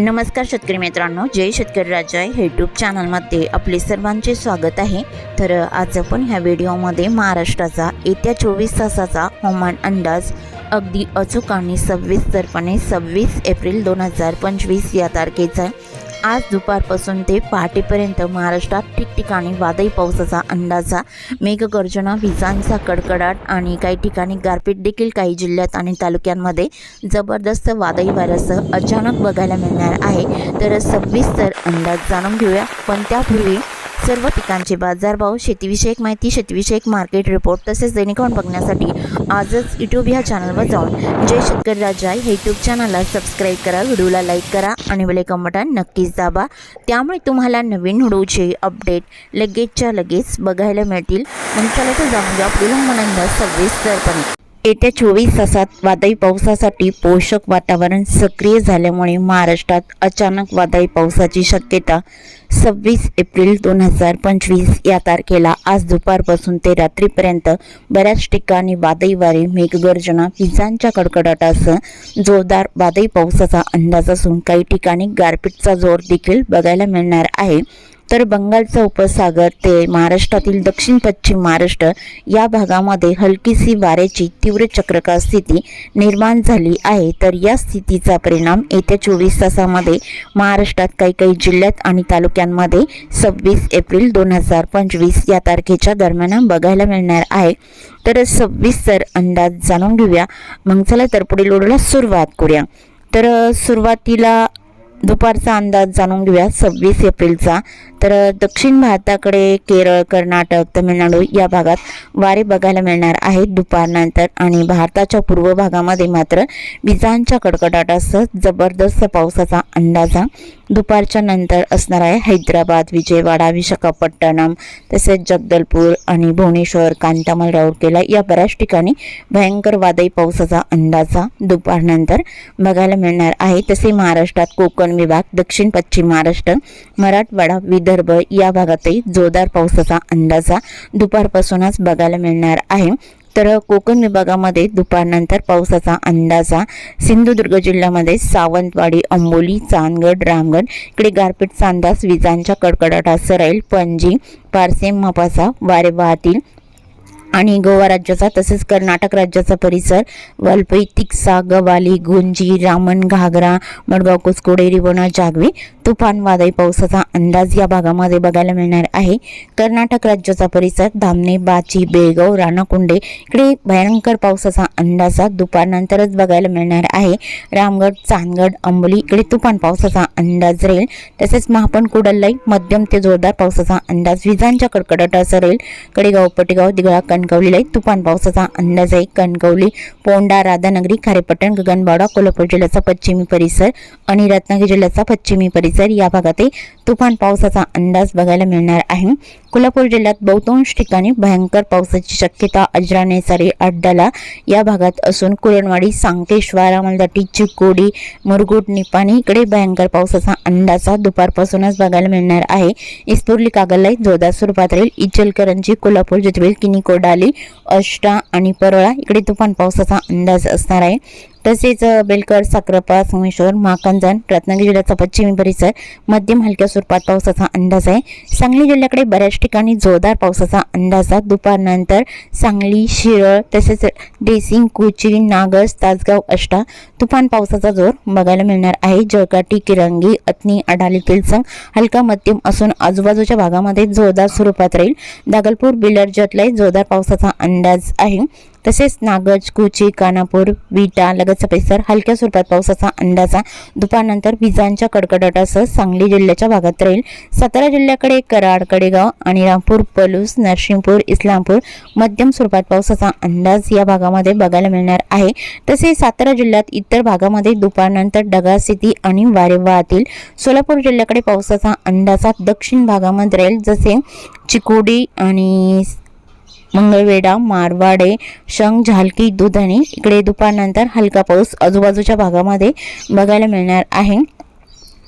नमस्कार शेतकरी मित्रांनो जय शेतकरी राजा हे यूट्यूब चॅनलमध्ये आपले सर्वांचे स्वागत आहे. तर आज आपण ह्या व्हिडिओमध्ये महाराष्ट्राचा येत्या चोवीस तासाचा हवामान अंदाज अगदी अचूक आणि सविस्तरपणे सव्वीस एप्रिल दोन हजार पंचवीस या तारखेचा आज दुपारपासून ते पहाटेपर्यंत महाराष्ट्रात ठिकठिकाणी वादळी पावसाचा अंदाजा मेघगर्जना विजांचा कडकडाट आणि काही ठिकाणी गारपीट देखील काही जिल्ह्यात आणि तालुक्यांमध्ये जबरदस्त वादळी वाऱ्यासह अचानक बघायला मिळणार आहे. तर सविस्तर अंदाज जाणून घेऊया. पण त्यापूर्वी सर्व पिकांचे बाजारभाव शेतीविषयक माहिती शेतीविषयक मार्केट रिपोर्ट तसेच दैनिकवन बघण्यासाठी आजच यूट्यूब ह्या चॅनलवर जाऊन जय शेतकरी राजा हे यूट्यूब चॅनलला सबस्क्राईब करा व्हिडिओला लाईक करा आणि बेलेकॉन बटन नक्कीच दाबा. त्यामुळे तुम्हाला नवीन व्हिडिओचे अपडेट लगेचच्या लगेच बघायला मिळतील. मग चला तर जाणून घ्या पुढील हवामान सविस्तरपणे येत्या चोवीस तासात वादळी पावसासाठी पोषक वातावरण सक्रिय झाल्यामुळे महाराष्ट्रात अचानक वादळी पावसाची शक्यता सव्वीस एप्रिल दोन हजार पंचवीस या तारखेला आज दुपारपासून ते रात्रीपर्यंत बऱ्याच ठिकाणी वादळी वारे मेघगर्जना विजांच्या कडकडाटासह जोरदार वादळी पावसाचा अंदाज असून काही ठिकाणी गारपीटचा जोर देखील बघायला मिळणार आहे. तर बंगालचा उपसागर ते महाराष्ट्रातील दक्षिण पश्चिम महाराष्ट्र या भागामध्ये हलकीसी वाऱ्याची तीव्र चक्रकार स्थिती निर्माण झाली आहे. तर या स्थितीचा परिणाम येत्या चोवीस तासामध्ये महाराष्ट्रात काही काही जिल्ह्यात आणि तालुक्यांमध्ये सव्वीस एप्रिल दोन हजार पंचवीस या तारखेच्या दरम्यान बघायला मिळणार आहे. तर सव्वीस तर अंदाज जाणून घेऊया. मग चला तर पुढील ओढला सुरुवात करूया. तर सुरुवातीला दुपारचा अंदाज जाणून घेऊया. सव्वीस एप्रिलचा. तर दक्षिण भारताकडे केरळ कर्नाटक तमिळनाडू या भागात वारे बघायला मिळणार आहेत दुपारनंतर आणि भारताच्या पूर्व भागामध्ये मात्र विजांच्या कडकडाटासह जबरदस्त पावसाचा अंदाजा दुपारच्या नंतर असणार आहे. हैदराबाद विजयवाडा विशाखापट्टणम तसेच जगदलपूर आणि भुवनेश्वर कांतामल राऊरकेला या बऱ्याच ठिकाणी भयंकर वादळी पावसाचा अंदाजा दुपारनंतर बघायला मिळणार आहे. तसे महाराष्ट्रात कोकण विभाग दक्षिण पश्चिम महाराष्ट्र मराठवाडा विदर्भ या भागातही जोरदार पावसाचा अंदाजा दुपारपासूनच बघायला मिळणार आहे. तर कोकण विभागामध्ये दुपारनंतर पावसाचा अंदाजा सिंधुदुर्ग जिल्ह्यामध्ये सावंतवाडी अंबोली चांदगड रामगड इकडे गारपीटचा अंदाज विजांच्या कडकडाटासह राहील पणजी पारसे मपासा वारे वाहतील. आणि गोवा राज्याचा तसेच कर्नाटक राज्याचा परिसर वालपई तिक्सा गवाली गुंजी रामन घागरा मडगाव कुसकोडे रिवणा जागवी तुफान वादळी पावसाचा अंदाज या भागामध्ये बघायला मिळणार आहे. कर्नाटक राज्याचा परिसर धामणे बाची बेळगाव राणाकुंडे इकडे भयंकर पावसाचा अंदाज दुपारनंतरच बघायला मिळणार आहे. रामगड चांदगड अंबोली इकडे तुफान पावसाचा अंदाज राहील. तसेच महापण कुडललाई मध्यम ते जोरदार पावसाचा अंदाज विजांच्या कडकडाटाचा राहील कडेगाव पटेगाव दिगळा कणकवलीलाई तुफान पावसाचा अंदाज आहे. कणकवली पोंडा राधानगरी खारेपट्टण गगनबावडा कोल्हापूर जिल्ह्याचा पश्चिमी परिसर आणि रत्नागिरी जिल्ह्याचा पश्चिमी परिसर. या भागातही तुफान पावसाचा अंदाज बघायला मिळणार आहे. कोल्हापूर जिल्ह्यात बहुतांश ठिकाणी भयंकर पावसाची शक्यता अजराने सारी अड्डाला या भागात असून कुरणवाडी सांकेश्वर अमलदाटी चिकोडी मुरगुड निपाणी इकडे भयंकर पावसाचा अंदाज दुपारपासूनच बघायला मिळणार आहे. इस्पुर्ली कागललाई जोरदार स्वरूपात राहील. इचलकरंजी कोल्हापूर जितवेल किनी कोडाली अष्टा आणि परळा इकडे तुफान पावसाचा अंदाज असणार आहे. तसेच बेलकर साक्रापा सोमेश्वर महाकंजन रत्नागिरी जिल्ह्याचा पश्चिमी परिसर मध्यम हलक्या स्वरूपात पावसाचा अंदाज आहे. सांगली जिल्ह्याकडे बऱ्याच ठिकाणी जोरदार पावसाचा अंदाज आहे. दुपारनंतर सांगली शिरळ तसेच डेसिंग कुची नागस तासगाव अष्टा तुफान पावसाचा जोर बघायला मिळणार आहे. जळकाटी किरंगी अत्नी अडाली पिलसंग हलका मध्यम असून आजूबाजूच्या भागामध्ये जोरदार स्वरूपात राहील. दागलपूर बिलर जतलाई जोरदार पावसाचा अंदाज आहे. तसेच नागज कुची कानापूर विटा लगतचा परिसर हलक्या स्वरूपात पावसाचा अंदाजा. दुपारनंतर विजांच्या कडकडाटासह सांगली जिल्ह्याच्या भागात राहील. सातारा जिल्ह्याकडे कराड कडेगाव आणि रामपूर पलूस नरसिंहपूर इस्लामपूर मध्यम स्वरूपात पावसाचा अंदाज या भागामध्ये बघायला मिळणार आहे. तसेच सातारा जिल्ह्यात इतर भागामध्ये दुपारनंतर ढगास्थिती आणि वारे वाहतील. सोलापूर जिल्ह्याकडे पावसाचा अंदाजा दक्षिण भागामध्ये राहील. जसे चिकोडी आणि मंगळवेढा मारवाडे शंख झालकी दुधणी. इकडे दुपारनंतर हलका पाऊस आजूबाजूच्या भागामध्ये बघायला मिळणार आहे.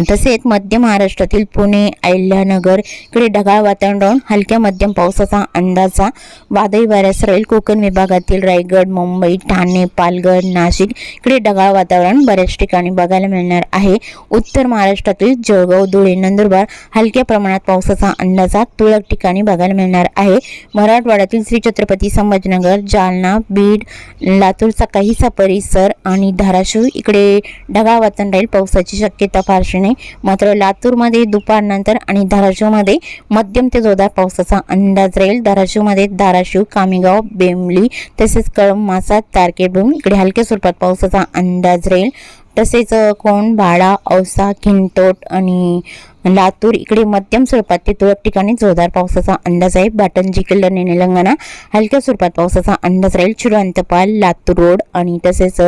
तसेच मध्य महाराष्ट्रातील पुणे अहिल्यानगर इकडे ढगाळ वातावरण राहून हलक्या मध्यम पावसाचा अंदाजा. वादळी वाऱ्यास राहील कोकण विभागातील रायगड मुंबई ठाणे पालघर नाशिक इकडे ढगाळ वातावरण बऱ्याच ठिकाणी बघायला मिळणार आहे. उत्तर महाराष्ट्रातील जळगाव धुळे नंदुरबार हलक्या प्रमाणात पावसाचा अंदाजा तुरळक ठिकाणी बघायला मिळणार आहे. मराठवाड्यातील श्री छत्रपती संभाजीनगर जालना बीड लातूरचा काहीसा परिसर आणि धाराशिव इकडे ढगाळ वातावरण राहील. पावसाची शक्यता फारशी नाही. मात्र लातूरमध्ये दुपारनंतर आणि धाराशिवमध्ये मध्यम ते जोरदार पावसाचा अंदाज राहील. धाराशिवमध्ये धाराशिव कामेगाव बेमली तसेच कळम मासा तारकेबूम इकडे हलक्या स्वरूपात पावसाचा अंदाज राहील. तसेच कोण भाडा औसा खिंटोट आणि लातूर इकडे मध्यम स्वरूपात ते तुरळक ठिकाणी जोरदार पावसाचा अंदाज आहे. बाटंजी किल्ल्याने निलंगणा हलक्या स्वरूपात पावसाचा अंदाज राहील. चिरुअंतपाल लातूर रोड आणि तसेच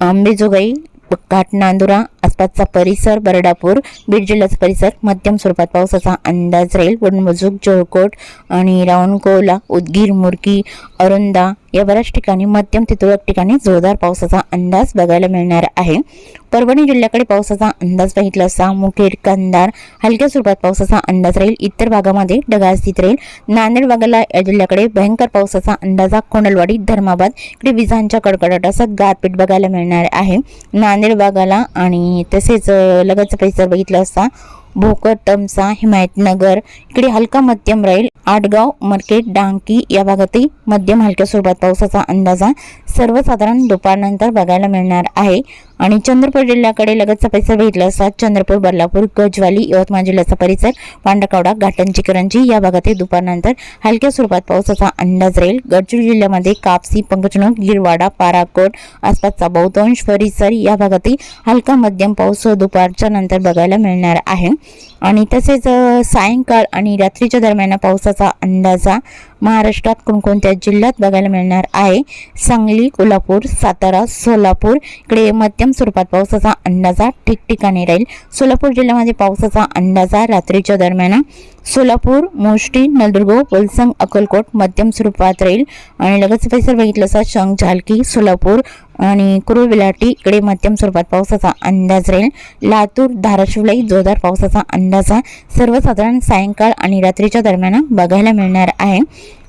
आंबेजोगाई घाट नांदुरा आसपासचा परिसर बरडापूर बीड जिल्ह्याचा परिसर मध्यम स्वरूपात पावसाचा अंदाज राहील. वडमजुक जळकोट आणि रावणकोला उदगीर मुरकी अरुंदा या बऱ्याच ठिकाणी मध्यम ते तुरळक ठिकाणी जोरदार पावसाचा अंदाज बघायला मिळणार आहे. परभणी जिल्ह्याकडे पावसाचा अंदाज बघितला असता मुखेड कंधार हलक्या स्वरूपात पावसाचा अंदाज राहील. इतर भागामध्ये ढगाळ स्थित राहील. नांदेड भागाला या जिल्ह्याकडे भयंकर पावसाचा अंदाज कोंडलवाडी धर्माबाद इकडे विजांच्या कडकडाटाचा गारपीट बघायला मिळणार आहे. नांदेड भागाला आणि तसेच लगतचा परिसर बघितला असता भोकर तमसा हिमायतनगर इकडे हलका मध्यम राहील. आटगाव मार्केट डांकी या भागातही मध्यम हलक्या स्वरूपात पावसाचा अंदाजा सर्वसाधारण दुपारनंतर बघायला मिळणार आहे. आणि चंद्रपूर जिल्ह्याकडे लगतचा परिसर भेटला असता चंद्रपूर बदलापूर गजवाली यवतमाळ जिल्ह्याचा परिसर पांडकावडा घाटन करंजी या भागातही दुपारनंतर हलक्या स्वरूपात पावसाचा अंदाज राहील. गडचिरोली जिल्ह्यामध्ये कापसी पंकचनोक गिरवाडा पाराकोट आसपासचा बहुतांश परिसर या भागातही हलका मध्यम पाऊस दुपारच्या नंतर बघायला मिळणार आहे. आणि तसेच सायंकाळ आणि रात्रीच्या दरम्यान पावसाचा अंदाजा महाराष्ट्रात कोणकोणत्या जिल्ह्यात बघायला मिळणार आहे? सांगली कोल्हापूर सातारा सोलापूर. इकडे मध्यम स्वरूपात पावसाचा अंदाजा ठिकठिकाणी राहील. सोलापूर जिल्ह्यामध्ये पावसाचा अंदाजा रात्रीच्या दरम्यान. सोलापूर मोष्टी नलदुर्ग वलसंग अक्कलकोट मध्यम स्वरूपात राहील. आणि लगेच परिसर बघितलं असा शंख झालकी सोलापूर आणि कुरुविलाटी इकडे मध्यम स्वरूपात पावसाचा अंदाज राहील. लातूर धाराशिवलाही जोरदार पावसाचा अंदाज हा सर्वसाधारण सायंकाळ आणि रात्रीच्या दरम्यान बघायला मिळणार आहे.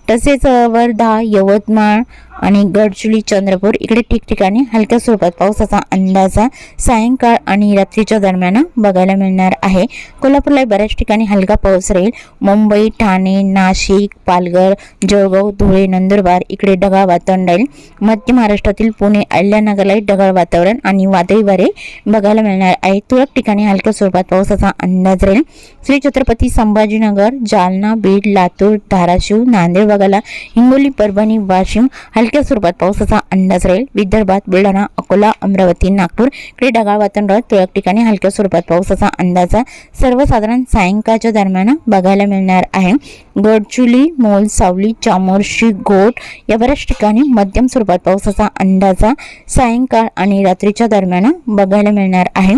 तसेच वर्धा यवतमाळ आणि गडचिरोली चंद्रपूर इकडे ठिकठिकाणी हलक्या स्वरूपात पावसाचा अंदाज सायंकाळ आणि रात्रीच्या दरम्यान बघायला मिळणार आहे. कोल्हापूरला बऱ्याच ठिकाणी हलका पाऊस राहील. मुंबई ठाणे नाशिक पालघर जळगाव धुळे नंदुरबार इकडे ढगाळ वातावरण राहील. मध्य महाराष्ट्रातील पुणे अहिल्यानगरलाही ढगाळ वातावरण आणि वादळी वारे बघायला मिळणार आहे. तुरळक ठिकाणी हलक्या स्वरूपात पावसाचा अंदाज राहील. श्री छत्रपती संभाजीनगर जालना बीड लातूर धाराशिव नांदेड विभागाला हिंगोली परभणी वाशिम हलक्या स्वरूपात पावसाचा अंदाज राहील. विदर्भात बुलढाणा अकोला अमरावती नागपूर इकडे ढगाळ वातावरण तुरळक ठिकाणी हलक्या स्वरूपात पावसाचा अंदाजा सर्वसाधारण सायंकाळच्या दरम्यान बघायला मिळणार आहे. गडचुली मोल सावली चामोर्शी घोट या बऱ्याच ठिकाणी मध्यम स्वरूपात पावसाचा अंदाजा सायंकाळ आणि रात्रीच्या दरम्यान बघायला मिळणार आहे.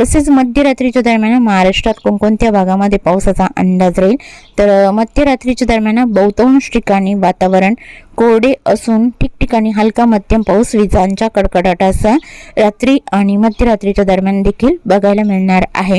तसेच मध्यरात्रीच्या दरम्यान महाराष्ट्रात कोणकोणत्या भागामध्ये पावसाचा अंदाज राहील? तर मध्यरात्रीच्या दरम्यान बहुतांश ठिकाणी वातावरण कोरडे असून ठिकठिकाणी हलका मध्यम पाऊस विजांच्या कडकडाटासह रात्री आणि मध्यरात्रीच्या दरम्यान देखील बघायला मिळणार आहे.